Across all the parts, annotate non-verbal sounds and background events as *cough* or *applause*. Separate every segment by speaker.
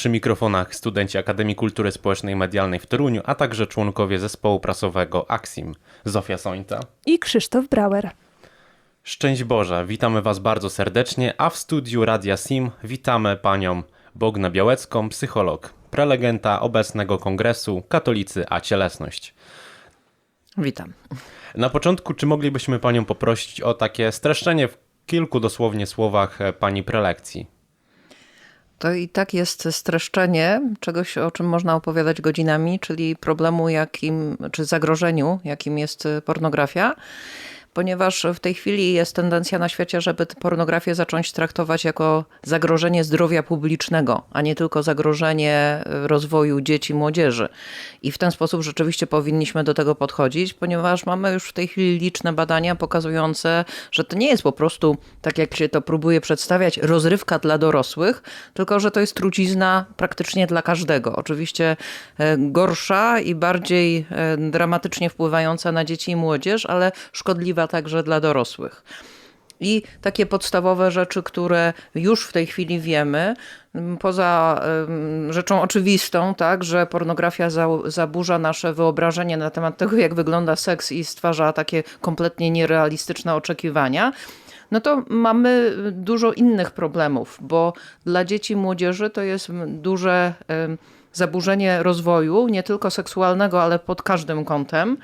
Speaker 1: Przy mikrofonach studenci Akademii Kultury Społecznej i Medialnej w Toruniu, a także członkowie zespołu prasowego AXIM. Zofia Sońta.
Speaker 2: I Krzysztof Brauer.
Speaker 1: Szczęść Boże, witamy Was bardzo serdecznie, a w studiu Radia SIM witamy panią Bognę Białecką, psycholog, prelegenta obecnego kongresu Katolicy a Cielesność.
Speaker 3: Witam.
Speaker 1: Na początku, czy moglibyśmy panią poprosić o takie streszczenie w kilku dosłownie słowach e, pani prelekcji?
Speaker 3: To i tak jest streszczenie czegoś, o czym można opowiadać godzinami, czyli problemu, jakim, czy zagrożeniu, jakim jest pornografia ponieważ w tej chwili jest tendencja na świecie, żeby pornografię zacząć traktować jako zagrożenie zdrowia publicznego, a nie tylko zagrożenie rozwoju dzieci, młodzieży. I w ten sposób rzeczywiście powinniśmy do tego podchodzić, ponieważ mamy już w tej chwili liczne badania pokazujące, że to nie jest po prostu, tak jak się to próbuje przedstawiać, rozrywka dla dorosłych, tylko że to jest trucizna praktycznie dla każdego. Oczywiście e, gorsza i bardziej e, dramatycznie wpływająca na dzieci i młodzież, ale szkodliwa także dla dorosłych. I takie podstawowe rzeczy, które już w tej chwili wiemy, poza rzeczą oczywistą, tak, że pornografia za, zaburza nasze wyobrażenie na temat tego, jak wygląda seks i stwarza takie kompletnie nierealistyczne oczekiwania, no to mamy dużo innych problemów, bo dla dzieci i młodzieży to jest duże zaburzenie rozwoju, nie tylko seksualnego, ale pod każdym kątem,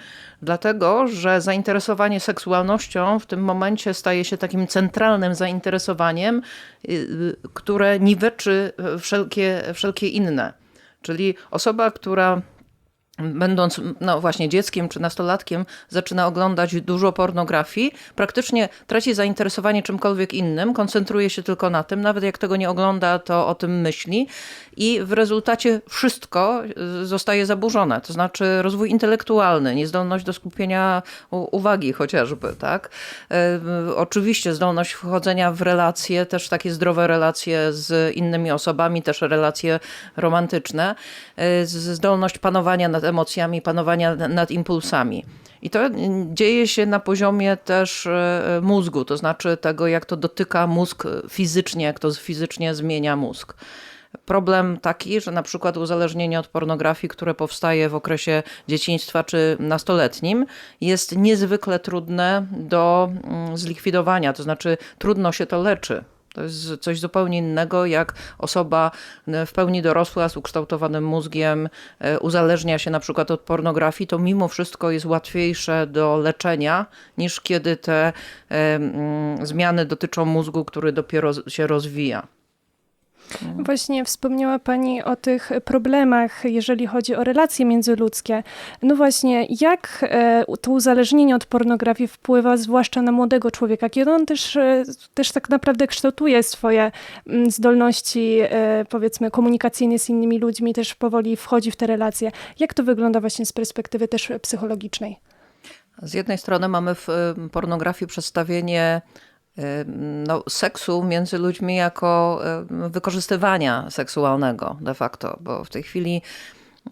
Speaker 3: dlatego że zainteresowanie seksualnością w tym momencie staje się takim centralnym zainteresowaniem, y, y, które niweczy wszelkie, wszelkie inne. Czyli osoba, która będąc no właśnie dzieckiem czy nastolatkiem, zaczyna oglądać dużo pornografii, praktycznie traci zainteresowanie czymkolwiek innym, koncentruje się tylko na tym, nawet jak tego nie ogląda, to o tym myśli. I w rezultacie wszystko y, zostaje zaburzone, to znaczy rozwój intelektualny, niezdolność do skupienia uwagi chociażby, tak? Y, oczywiście zdolność wchodzenia w relacje, też takie zdrowe relacje z innymi osobami, też relacje romantyczne, y, zdolność panowania nad emocjami, panowania nad impulsami. I to dzieje się na poziomie też mózgu, to znaczy tego, jak to dotyka mózg fizycznie, jak to fizycznie zmienia mózg. Problem taki, że na przykład uzależnienie od pornografii, które powstaje w okresie dzieciństwa czy nastoletnim, jest niezwykle trudne do mm, zlikwidowania, to znaczy trudno się to leczy. To jest coś zupełnie innego, jak osoba w pełni dorosła z ukształtowanym mózgiem e, uzależnia się na przykład od pornografii, to mimo wszystko jest łatwiejsze do leczenia niż kiedy te e, zmiany dotyczą mózgu, który dopiero się rozwija.
Speaker 2: Właśnie wspomniała Pani o tych problemach, jeżeli chodzi o relacje międzyludzkie. No właśnie, jak e, to uzależnienie od pornografii wpływa zwłaszcza na młodego człowieka, kiedy on też, e, też tak naprawdę kształtuje swoje mm, zdolności, e, powiedzmy, komunikacyjne z innymi ludźmi, też powoli wchodzi w te relacje. Jak to wygląda właśnie z perspektywy też psychologicznej?
Speaker 3: Z jednej strony mamy w pornografii przedstawienie no, seksu między ludźmi jako wykorzystywania seksualnego de facto, bo w tej chwili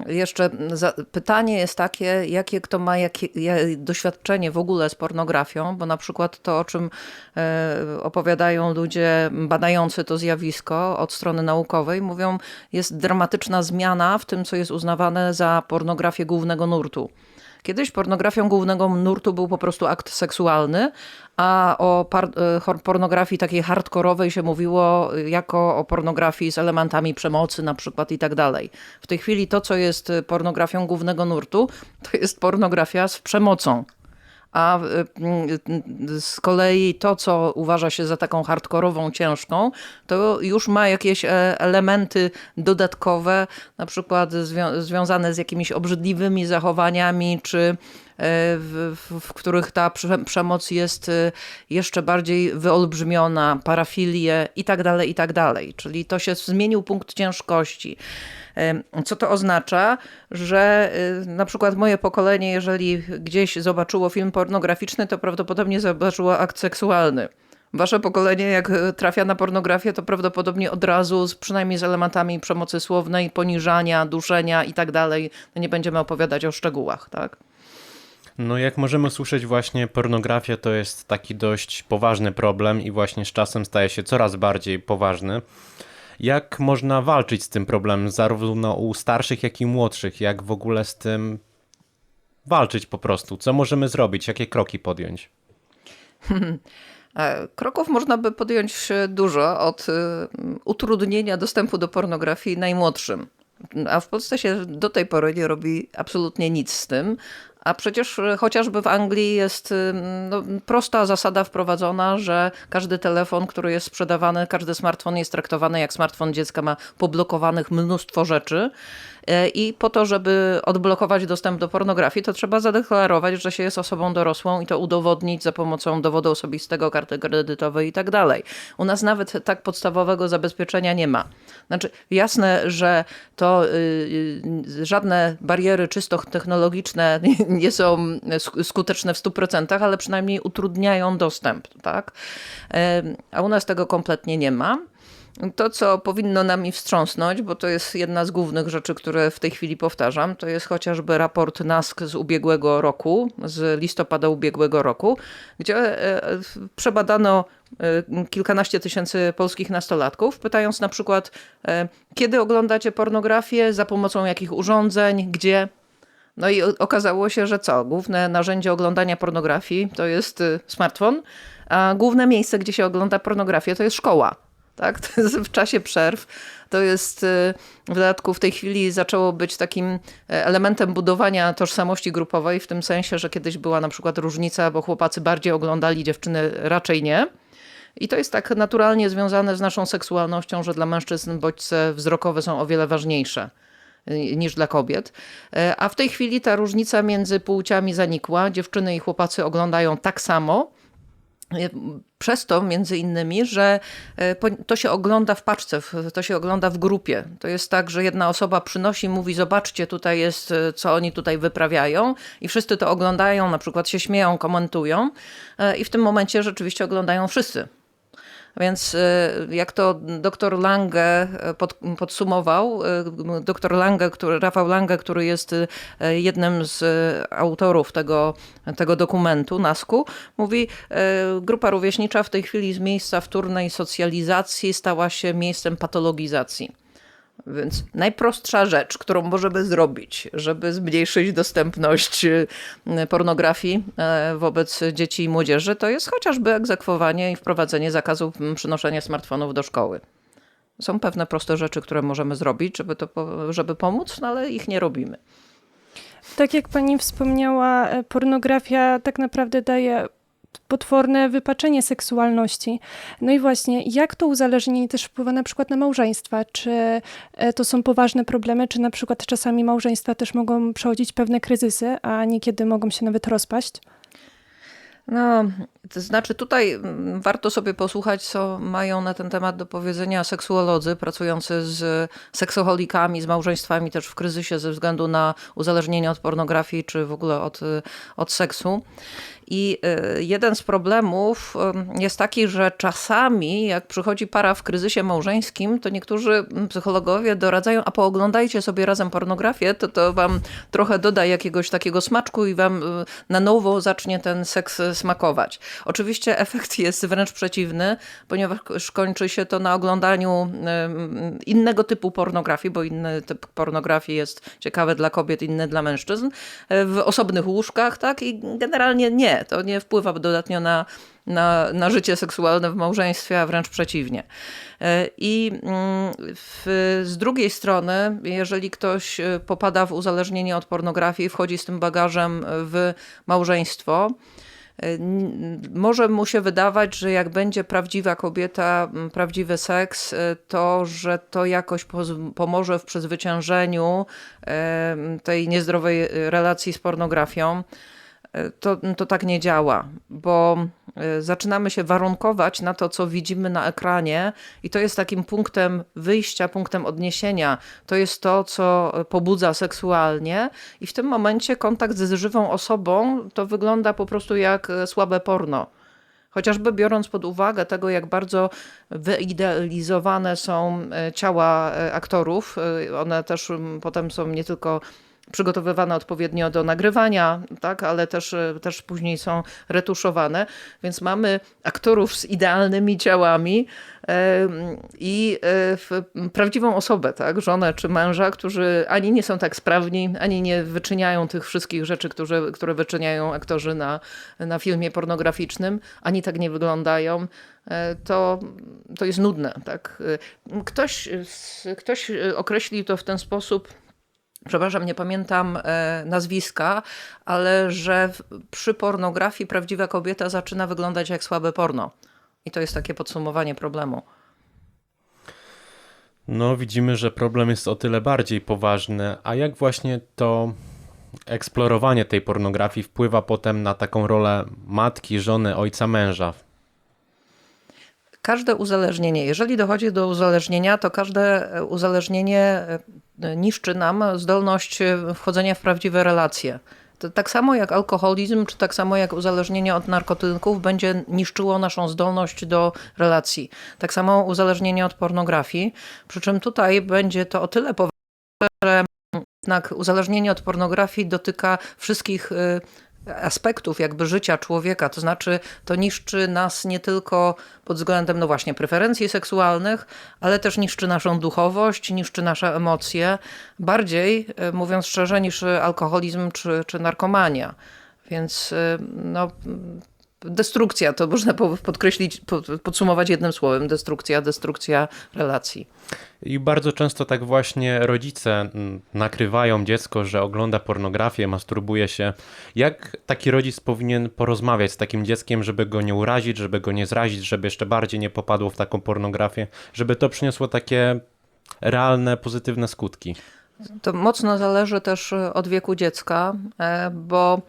Speaker 3: jeszcze pytanie jest takie, jakie kto ma jakie, doświadczenie w ogóle z pornografią, bo na przykład to, o czym e, opowiadają ludzie badający to zjawisko od strony naukowej, mówią, jest dramatyczna zmiana w tym, co jest uznawane za pornografię głównego nurtu. Kiedyś pornografią głównego nurtu był po prostu akt seksualny, a o e, pornografii takiej hardkorowej się mówiło jako o pornografii z elementami przemocy na przykład i tak dalej. W tej chwili to, co jest pornografią głównego nurtu, to jest pornografia z przemocą a y, z kolei to, co uważa się za taką hardkorową, ciężką, to już ma jakieś e, elementy dodatkowe, na przykład zwią związane z jakimiś obrzydliwymi zachowaniami, czy w, w, których ta przemoc jest e, jeszcze bardziej wyolbrzymiona, parafilie i tak dalej, i tak dalej. Czyli to się zmienił punkt ciężkości. Co to oznacza? Że na przykład moje pokolenie, jeżeli gdzieś zobaczyło film pornograficzny, to prawdopodobnie zobaczyło akt seksualny. Wasze pokolenie, jak trafia na pornografię, to prawdopodobnie od razu, z, przynajmniej z elementami przemocy słownej, poniżania, duszenia i tak dalej. No nie będziemy opowiadać o szczegółach, tak?
Speaker 1: No, jak możemy słyszeć, właśnie pornografia to jest taki dość poważny problem i właśnie z czasem staje się coraz bardziej poważny. Jak można walczyć z tym problemem, zarówno u starszych, jak i młodszych? Jak w ogóle z tym walczyć po prostu? Co możemy zrobić? Jakie kroki podjąć? *laughs*
Speaker 3: E, Kroków można by podjąć dużo, od y, utrudnienia dostępu do pornografii najmłodszym. A w Polsce się do tej pory nie robi absolutnie nic z tym. A przecież y, chociażby w Anglii jest y, no, prosta zasada wprowadzona, że każdy telefon, który jest sprzedawany, każdy smartfon jest traktowany jak smartfon dziecka, ma poblokowanych mnóstwo rzeczy. E, I po to, żeby odblokować dostęp do pornografii, to trzeba zadeklarować, że się jest osobą dorosłą i to udowodnić za pomocą dowodu osobistego, karty kredytowej i tak dalej. U nas nawet tak podstawowego zabezpieczenia nie ma. Znaczy, jasne, że to y, y, żadne bariery czysto technologiczne *laughs* nie są sk- skuteczne w 100%, ale przynajmniej utrudniają dostęp, tak? E, A u nas tego kompletnie nie ma. To, co powinno nami wstrząsnąć, bo to jest jedna z głównych rzeczy, które w tej chwili powtarzam, to jest chociażby raport NASK z ubiegłego roku, z listopada ubiegłego roku, gdzie e, przebadano e, kilkanaście tysięcy polskich nastolatków, pytając na przykład, e, kiedy oglądacie pornografię, za pomocą jakich urządzeń, gdzie. No i okazało się, że co? Główne narzędzie oglądania pornografii to jest smartfon, a główne miejsce, gdzie się ogląda pornografię, to jest szkoła. Tak? To jest w czasie przerw. To jest y, w dodatku w tej chwili zaczęło być takim e, elementem budowania tożsamości grupowej, w tym sensie, że kiedyś była na przykład różnica, bo chłopacy bardziej oglądali, dziewczyny raczej nie. I to jest tak naturalnie związane z naszą seksualnością, że dla mężczyzn bodźce wzrokowe są o wiele ważniejsze y, niż dla kobiet. E, A w tej chwili ta różnica między płciami zanikła. Dziewczyny i chłopacy oglądają tak samo. E, Przez to, między innymi, że e, to się ogląda w paczce, to się ogląda w grupie. To jest tak, że jedna osoba przynosi, mówi: Zobaczcie, tutaj jest, e, co oni tutaj wyprawiają, i wszyscy to oglądają, na przykład się śmieją, komentują, i w tym momencie rzeczywiście oglądają wszyscy. Więc e, jak to dr Lange e, pod, podsumował, e, dr Lange, który, Rafał Lange, który jest jednym z autorów tego, tego dokumentu, NASK-u, mówi, grupa rówieśnicza w tej chwili z miejsca wtórnej socjalizacji stała się miejscem patologizacji. Więc najprostsza rzecz, którą możemy zrobić, żeby zmniejszyć dostępność y, pornografii e, wobec dzieci i młodzieży, to jest chociażby egzekwowanie i wprowadzenie zakazu przynoszenia smartfonów do szkoły. Są pewne proste rzeczy, które możemy zrobić, żeby, to, żeby pomóc, no ale ich nie robimy.
Speaker 2: Tak jak pani wspomniała, e, pornografia tak naprawdę daje potworne wypaczenie seksualności. No i właśnie, jak to uzależnienie też wpływa na przykład na małżeństwa? Czy e, to są poważne problemy, czy na przykład czasami małżeństwa też mogą przechodzić pewne kryzysy, a niekiedy mogą się nawet rozpaść?
Speaker 3: No, to znaczy tutaj mm, warto sobie posłuchać, co mają na ten temat do powiedzenia seksuolodzy pracujący z seksoholikami, z małżeństwami też w kryzysie ze względu na uzależnienie od pornografii czy w ogóle od, y, od seksu. I y, jeden z problemów jest taki, że czasami, jak przychodzi para w kryzysie małżeńskim, to niektórzy mm, psychologowie doradzają, a pooglądajcie sobie razem pornografię, to to wam trochę doda jakiegoś takiego smaczku i wam y, na nowo zacznie ten seks smakować. Oczywiście efekt *laughs* jest wręcz przeciwny, ponieważ kończy się to na oglądaniu innego typu pornografii, bo inny typ pornografii jest ciekawy dla kobiet, inny dla mężczyzn, y, w osobnych łóżkach, tak? I generalnie nie, to nie wpływa dodatnio na, na, na życie seksualne w małżeństwie, a wręcz przeciwnie. E, I mm, w, z drugiej strony, jeżeli ktoś e, popada w uzależnienie od pornografii, wchodzi z tym bagażem w małżeństwo, e, może mu się wydawać, że jak będzie prawdziwa kobieta, prawdziwy seks, e, to że to jakoś pomoże w przezwyciężeniu e, tej niezdrowej relacji z pornografią. To, to tak nie działa, bo e, zaczynamy się warunkować na to, co widzimy na ekranie, i to jest takim punktem wyjścia, punktem odniesienia. To jest to, co pobudza seksualnie, i w tym momencie kontakt z żywą osobą to wygląda po prostu jak e, słabe porno. Chociażby biorąc pod uwagę tego, jak bardzo wyidealizowane są e, ciała aktorów, one też potem są nie tylko przygotowywane odpowiednio do nagrywania, tak, ale też, e, też później są retuszowane, więc mamy aktorów z idealnymi ciałami e, i e, prawdziwą osobę, tak, żonę czy męża, którzy ani nie są tak sprawni, ani nie wyczyniają tych wszystkich rzeczy, które, które wyczyniają aktorzy na, na filmie pornograficznym, ani tak nie wyglądają, to, to jest nudne. Tak? Ktoś, ktoś określił to w ten sposób, przepraszam, nie pamiętam e, nazwiska, ale że przy pornografii prawdziwa kobieta zaczyna wyglądać jak słabe porno. I to jest takie podsumowanie problemu.
Speaker 1: No, widzimy, że problem jest o tyle bardziej poważny. A jak właśnie to eksplorowanie tej pornografii wpływa potem na taką rolę matki, żony, ojca, męża?
Speaker 3: Każde uzależnienie, jeżeli dochodzi do uzależnienia, to każde e, uzależnienie e, niszczy nam zdolność e, wchodzenia w prawdziwe relacje. To tak samo jak alkoholizm, czy tak samo jak uzależnienie od narkotyków będzie niszczyło naszą zdolność do relacji. Tak samo uzależnienie od pornografii. Przy czym tutaj będzie to o tyle poważne, że jednak uzależnienie od pornografii dotyka wszystkich aspektów jakby życia człowieka, to znaczy to niszczy nas nie tylko pod względem no właśnie preferencji seksualnych, ale też niszczy naszą duchowość, niszczy nasze emocje, bardziej y, mówiąc szczerze niż alkoholizm czy, czy narkomania. Więc y, no destrukcja, to można po- podkreślić, po- podsumować jednym słowem, destrukcja, destrukcja relacji.
Speaker 1: I bardzo często tak właśnie rodzice mm, nakrywają dziecko, że ogląda pornografię, masturbuje się. Jak taki rodzic powinien porozmawiać z takim dzieckiem, żeby go nie urazić, żeby go nie zrazić, żeby jeszcze bardziej nie popadło w taką pornografię, żeby to przyniosło takie realne, pozytywne skutki?
Speaker 3: To mocno zależy też od wieku dziecka, e, bo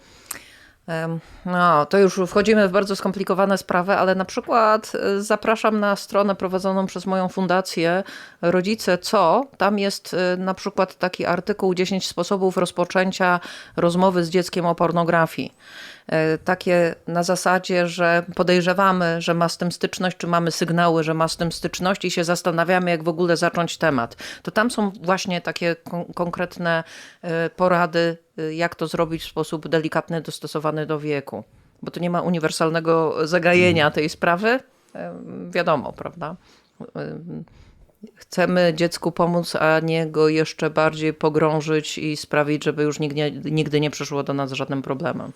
Speaker 3: no, to już wchodzimy w bardzo skomplikowane sprawy, ale na przykład e, zapraszam na stronę prowadzoną przez moją fundację Rodzice Co. Tam jest e, na przykład taki artykuł 10 sposobów rozpoczęcia rozmowy z dzieckiem o pornografii. E, Takie na zasadzie, że podejrzewamy, że ma z tym styczność, czy mamy sygnały, że ma z tym styczność i się zastanawiamy, jak w ogóle zacząć temat. To tam są właśnie takie kon- konkretne e, porady, e, jak to zrobić w sposób delikatny, dostosowany do wieku. Bo to nie ma uniwersalnego zagajenia tej sprawy. Wiadomo, prawda? Chcemy dziecku pomóc, a nie go jeszcze bardziej pogrążyć i sprawić, żeby już nigdy, nigdy nie przyszło do nas z żadnym problemem.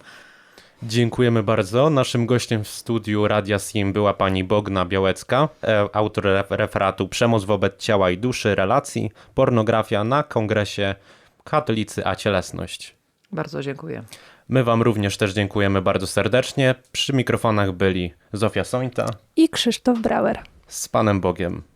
Speaker 1: Dziękujemy bardzo. Naszym gościem w studiu Radia Sim była pani Bogna Białecka, e, autor ref- referatu Przemoc wobec ciała i duszy, relacji, pornografia na kongresie Katolicy a Cielesność.
Speaker 3: Bardzo dziękuję.
Speaker 1: My wam również też dziękujemy bardzo serdecznie. Przy mikrofonach byli Zofia Sońta
Speaker 2: I Krzysztof Brauer.
Speaker 1: z Panem Bogiem.